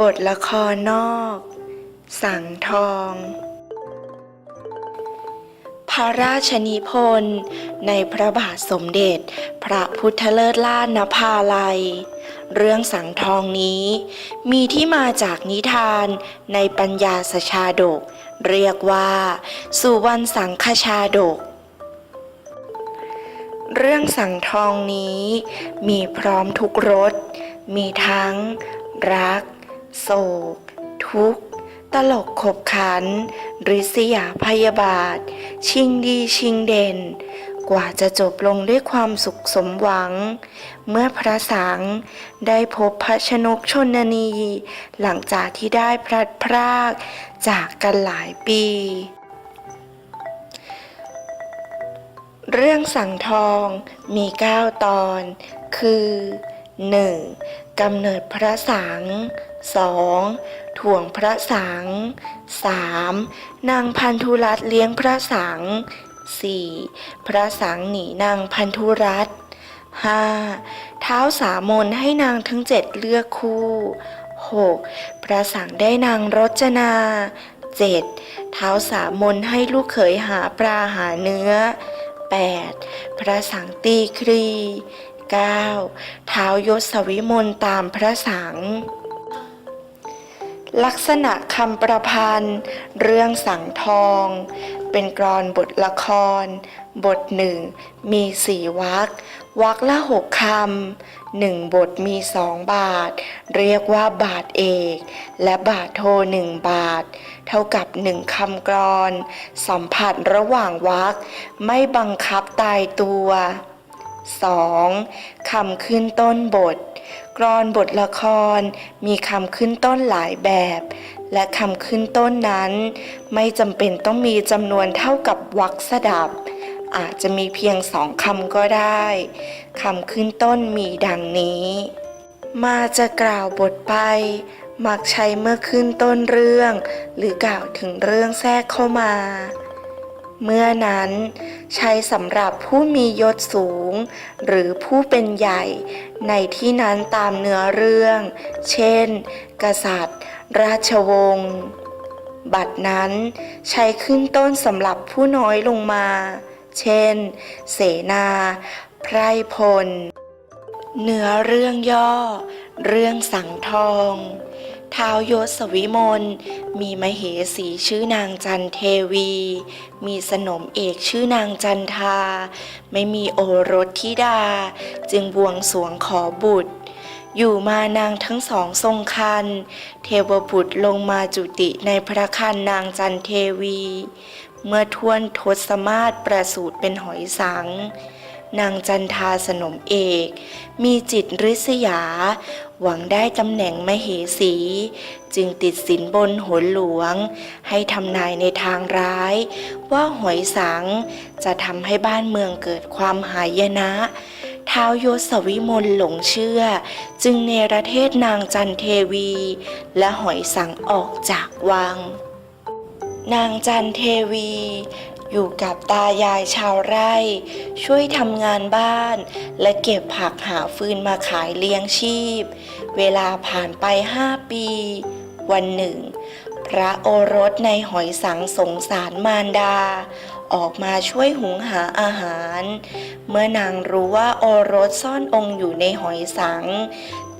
บทละครนอก สังทอง พระราชนิพนธ์ในพระบาทสมเด็จ พระพุทธเลิศล่านภาลัย เรื่องสังทองนี้ มีที่มาจากนิทานในปัญญาสชาดก เรียกว่า สุวรรณสังคชาดกเรื่องสังทองนี้มีพร้อมทุกรส มีทั้งรัก โศก ทุกข์ ตลกขบขันริษยาพยาบาท ชิงดีชิงเด่น กว่าจะจบลงด้วยความสุขสมหวัง เมื่อพระสังได้พบพระชนกชนนี หลังจากที่ได้พลัดพรากจากกันหลายปี เรื่องสังทองมี 9 ตอน คือ 1. กำเนิดพระสัง 2. ถ่วงพระสัง 3. นางพันธุรัตเลี้ยงพระสัง 4. พระสังหนีนางพันธุรัต 5. เท้าสามนให้นางทั้งเจ็ดเลือกคู่ 6. พระสังได้นางรจนา 7. เท้าสามนให้ลูกเขยหาปลาหาเนื้อ 8. พระสังตีครี 9. ท้าวยศวิมลตามพระสัง ลักษณะคำประพันธ์ เรื่องสังทอง เป็นกรอนบทละคร บทหนึ่งมีสี่วรรควรรคละหกคำหนึ่งบทมีสองบาท เรียกว่าบาทเอก และบาทโทหนึ่งบาท เท่ากับหนึ่งคำกรอน สัมผัสระหว่างวรรคไม่บังคับตายตัว 2. คำขึ้นต้นบท กรอนบทละครมีคำขึ้นต้นหลายแบบ และคำขึ้นต้นนั้น ไม่จำเป็นต้องมีจำนวนเท่ากับวรรคสดับ อาจจะมีเพียงสองคำก็ได้คำขึ้นต้นมีดังนี้ มาจะกล่าวบทไปมักใช้เมื่อขึ้นต้นเรื่อง หรือกล่าวถึงเรื่องแทรกเข้ามา เมื่อนั้นใช้สำหรับผู้มียศสูง หรือผู้เป็นใหญ่ในที่นั้นตามเนื้อเรื่อง เช่น กษัตริย์ ราชวงศ์ บัตรนั้นใช้ขึ้นต้นสำหรับผู้น้อยลงมา เช่น เสนา ไพรพล เนื้อเรื่องย่อ เรื่องสังทอง ท้าวยศวิมล มีมเหสีชื่อนางจันเทวี มีสนมเอกชื่อนางจันทา ไม่มีโอรสธิดา จึงบวงสรวงขอบุตร อยู่มานางทั้งสองทรงคัน เทวบุตรลงมาจุติในพระคันนางจันเทวี เมื่อทวนทศมาศประสูติเป็นหอยสัง นางจันทาสนมเอก มีจิตริษยา หวังได้ตำแหน่งมเหสี จึงติดสินบนหนหลวง ให้ทำนายในทางร้าย ว่าหอยสังจะทำให้บ้านเมืองเกิดความหายนะท้าวยศวิมลหลงเชื่อ จึงเนรเทศนางจันเทวี และหอยสังออกจากวัง นางจันเทวี อยู่กับตายายชาวไร่ ช่วยทำงานบ้าน และเก็บผักหาฟืนมาขายเลี้ยงชีพ เวลาผ่านไปห้าปี วันหนึ่ง พระโอรสในหอยสังสงสารมารดา ออกมาช่วยหุงหาอาหาร เมื่อนางรู้ว่าโอรสซ่อนองค์อยู่ในหอยสัง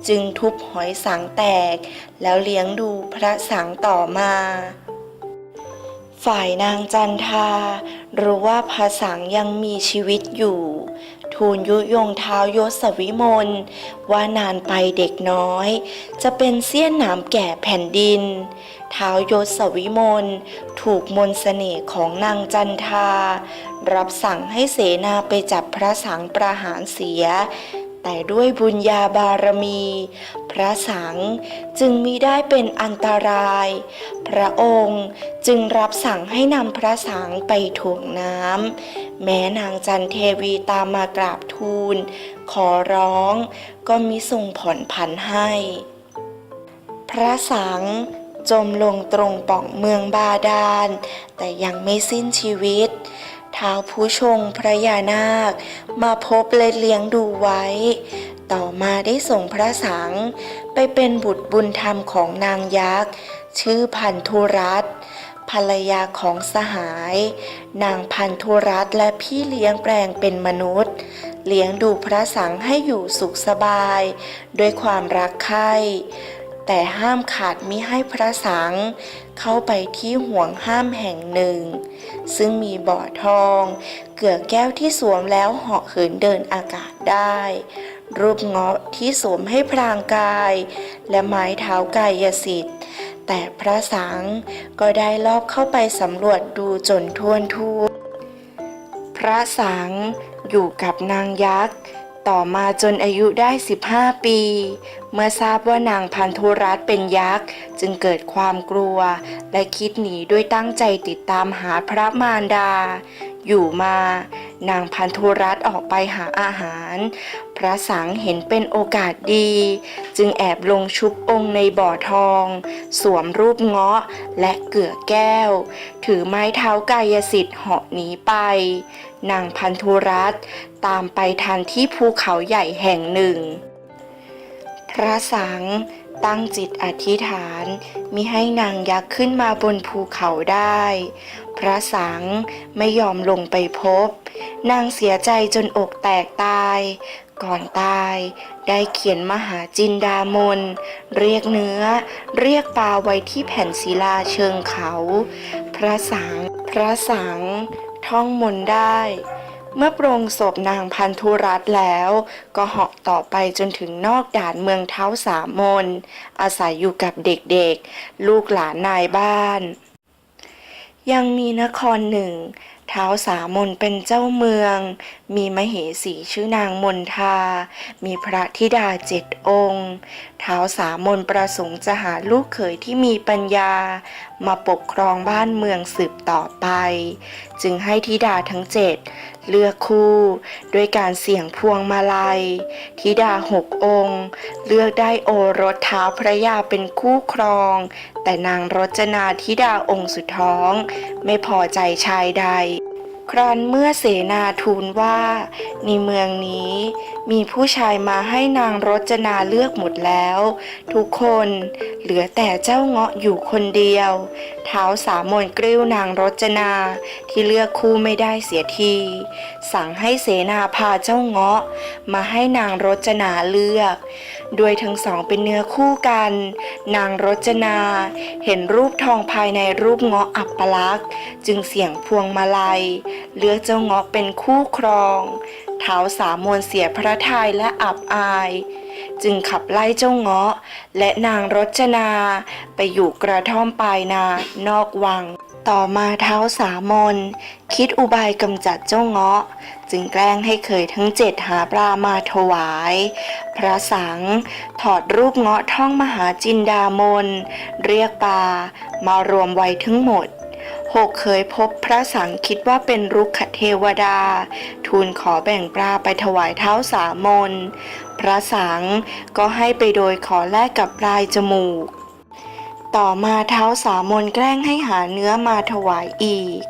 จึงทุบหอยสังแตก แล้วเลี้ยงดูพระสังต่อมา ฝ่ายนางจันทารู้ว่าพระสังยังมีชีวิตอยู่ ทูลยุยงเท้ายศวิมลว่านานไปเด็กน้อย จะเป็นเสี้ยนหนามแก่แผ่นดิน เท้ายศวิมลถูกมนเสน่ห์ของนางจันทา รับสั่งให้เสนาไปจับพระสังประหารเสีย แต่ด้วยบุญญาบารมี พระสังจึงมิได้เป็นอันตราย พระองค์จึงรับสั่งให้นำพระสังไปถ่วงน้ำแม้นางจันเทวีตามมากราบทูล ขอร้องก็มิทรงผ่อนผันให้ พระสังจมลงตรงป่องเมืองบาดาลแต่ยังไม่สิ้นชีวิต ท้าวผู้ชงพระยานาค มาพบเลยเลี้ยงดูไว้ ต่อมาได้ส่งพระสังไปเป็นบุตรบุญธรรมของนางยักษ์ ชื่อพันธุรัตภรรยาของสหาย นางพันธุรัตและพี่เลี้ยงแปลงเป็นมนุษย์ เลี้ยงดูพระสังให้อยู่สุขสบาย ด้วยความรักใคร่แต่ห้ามขาดมิให้พระสัง เข้าไปที่ห่วงห้ามแห่งหนึ่ง ซึ่งมีบ่อทอง เกือกแก้วที่สวมแล้วเหาะเหินเดินอากาศได้ รูปเงาะที่สวมให้พรางกาย และไม้เท้ากายสิทธิ์ แต่พระสังก็ได้ลอบเข้าไปสำรวจดูจนท่วทั่วพระสังอยู่กับนางยักษ์ ต่อมาจนอายุได้ 15 ปี เมื่อทราบว่านางพันธุรัตเป็นยักษ์ จึงเกิดความกลัว และคิดหนีด้วยตั้งใจติดตามหาพระมารดา อยู่มานางพันธุรัตน์ออกไปหาอาหาร พระสังเห็นเป็นโอกาสดี จึงแอบลงชุบองค์ในบ่อทอง สวมรูปเงาะและเกลือแก้ว ถือไม้เท้ากายสิทธิ์เหาะหนีไป นางพันธุรัตน์ตามไปทันที่ภูเขาใหญ่แห่งหนึ่ง พระสังตั้งจิตอธิษฐานมิให้นางยักษ์ขึ้นมาบนภูเขาได้ พระสังไม่ยอมลงไปพบ นางเสียใจจนอกแตกตาย ก่อนตายได้เขียนมหาจินดามน เรียกเนื้อ เรียกปลาไว้ที่แผ่นศิลาเชิงเขา พระสังพระสังท่องมนได้ เมื่อปรงศพนางพันธุรัตแล้ว ก็เหาะต่อไปจนถึงนอกด่านเมืองเท้าสามมน อาศัยอยู่กับเด็กๆ ลูกหลานนายบ้าน ยังมีนครหนึ่งเท้าสามนเป็นเจ้าเมือง มีมเหสีชื่อนางมนทา มีพระธิดาเจ็ดองค์เท้าสามนประสงค์จะหาลูกเขยที่มีปัญญา มาปกครองบ้านเมืองสืบต่อไป จึงให้ธิดาทั้งเจ็ด เลือกคู่ด้วยการเสี่ยงพวงมาลัยธิดาหกองค์ เลือกได้โอรสเท้าพระยาเป็นคู่ครอง แต่นางรจนาธิดาองค์สุดท้อง ไม่พอใจชายใด ครั้นเมื่อเสนาทูลว่า ในเมืองนี้มีผู้ชายมาให้นางรจนาเลือกหมดแล้ว ทุกคนเหลือแต่เจ้าเงาะอยู่คนเดียว ท้าสามนกริ้วนางรจนา ที่เลือกคู่ไม่ได้เสียที สั่งให้เสนาพาเจ้าเงาะ มาให้นางรจนาเลือกโดยทั้งสองเป็นเนื้อคู่กัน นางรจนา เห็นรูปทองภายในรูปเงาะอัปลักษ์จึงเสี่ยงพวงมาลัย เลือกเจ้าเงาะเป็นคู่ครอง เท้าสามนเสียพระทัยและอับอาย จึงขับไล่เจ้าเงาะ และนางรจนา ไปอยู่กระท่อมปลายนานอกวัง ต่อมาเท้าสามน คิดอุบายกำจัดเจ้าเงาะ จึงแกล้งให้เคยทั้งเจ็ดหาปลามาถวาย พระสังถอดรูปเงาะท่องมหาจินดามน เรียกปลามารวมไว้ทั้งหมดหกเคยพบพระสังคิดว่าเป็นรุกขเทวดา ทูลขอแบ่งปลาไปถวายเท้าสามน ระสัง ก็ให้ไปโดยขอแลกกับปลายจมูก ต่อมาเท้าสามนแกล้งให้หาเนื้อมาถวายอีก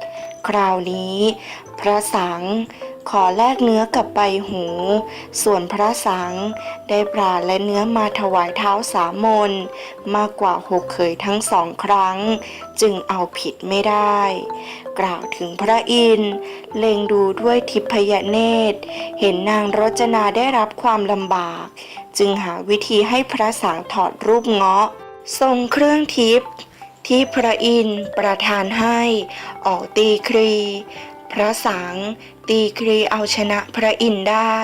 คราวนี้ พระสัง ขอแลกเนื้อกับใบหู ส่วนพระสังได้ปลาและเนื้อมาถวายเท้าสามนมากกว่าหกเคยทั้งสองครั้ง จึงเอาผิดไม่ได้ กล่าวถึงพระอินทร์เล็งดูด้วยทิพยเนตร เห็นนางรจนาได้รับความลำบาก จึงหาวิธีให้พระสังถอดรูปเงาะ ทรงเครื่องทิพย์ที่พระอินทร์ประทานให้ออกตีครี พระสังตีครีเอาชนะพระอินได้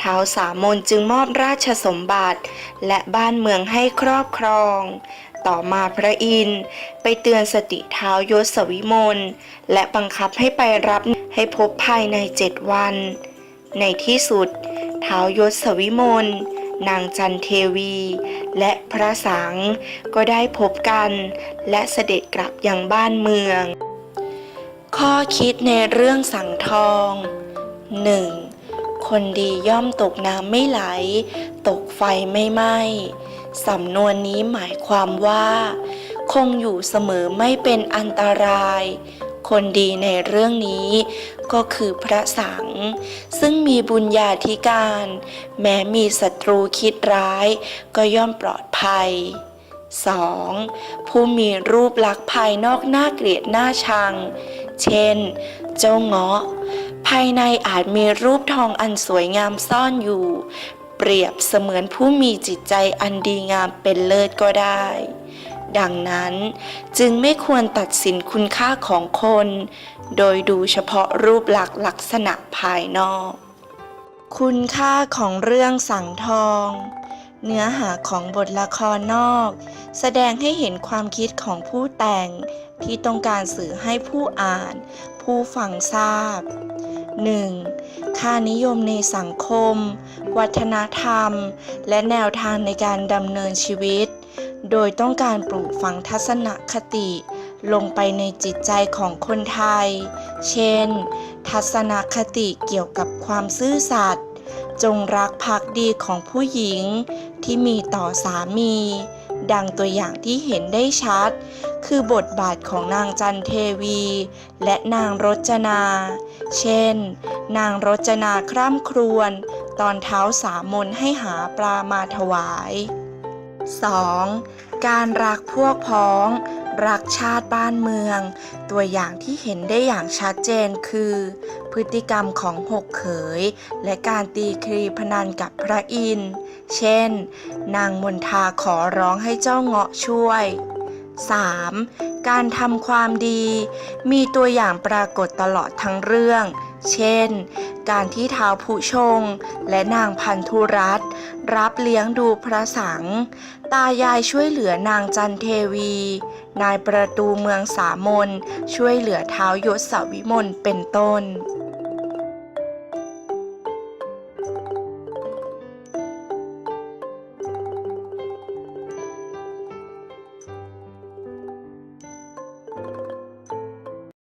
ท้าวสามนจึงมอบราชสมบัติ และบ้านเมืองให้ครอบครอง ต่อมาพระอินไปเตือนสติเท้าวยศวิมลและบังคับให้ไปรับให้พบภายในเจ็ดวัน ในที่สุดเท้าวยศวิมลนางจันเทวี และพระสังก็ได้พบกัน และเสด็จกลับยังบ้านเมือง ข้อคิดในเรื่องสังทอง 1. คนดีย่อมตกน้ำไม่ไหล ตกไฟไม่ไหม้สำนวนนี้หมายความว่า คงอยู่เสมอไม่เป็นอันตราย คนดีในเรื่องนี้ ก็คือพระสัง ซึ่งมีบุญญาธิการ แม้มีศัตรูคิดร้าย ก็ย่อมปลอดภัย 2. ผู้มีรูปลักษณ์ภายนอกน่าเกลียดน่าชัง เช่น เจ้าเงาะ ภายในอาจมีรูปทองอันสวยงามซ่อนอยู่ เปรียบเสมือนผู้มีจิตใจอันดีงามเป็นเลิศก็ได้ ดังนั้นจึงไม่ควรตัดสินคุณค่าของคน โดยดูเฉพาะรูปลักษณ์ลักษณะภายนอก คุณค่าของเรื่องสังทองเนื้อหาของบทละครนอก แสดงให้เห็นความคิดของผู้แต่ง ที่ต้องการสื่อให้ผู้อ่าน ผู้ฟังทราบ 1. ค่านิยมในสังคม วัฒนธรรม และแนวทางในการดำเนินชีวิต โดยต้องการปลูกฝังทัศนคติ ลงไปในจิตใจของคนไทย เช่น ทัศนคติเกี่ยวกับความซื่อสัตย์จงรักภักดีของผู้หญิงที่มีต่อสามี ดังตัวอย่างที่เห็นได้ชัด คือบทบาทของนางจันเทวี และนางรจนา เช่น นางรจนาคร่ำครวญตอนเท้าสามนให้หาปลามาถวาย 2. การรักพวกพ้อง รักชาติบ้านเมือง ตัวอย่างที่เห็นได้อย่างชัดเจนคือ พฤติกรรมของหกเขย และการตีคลีพนันกับพระอินทร์ เช่น นางมนทาขอร้องให้เจ้าเงาะช่วย 3. การทำความดี มีตัวอย่างปรากฏตลอดทั้งเรื่อง เช่น การที่ท้าวผู้ชง และนางพันธุรัตรับเลี้ยงดูพระสัง ตายายช่วยเหลือนางจันเทวี นายประตูเมืองสามนช่วยเหลือเท้าวยศวิมลเป็นต้น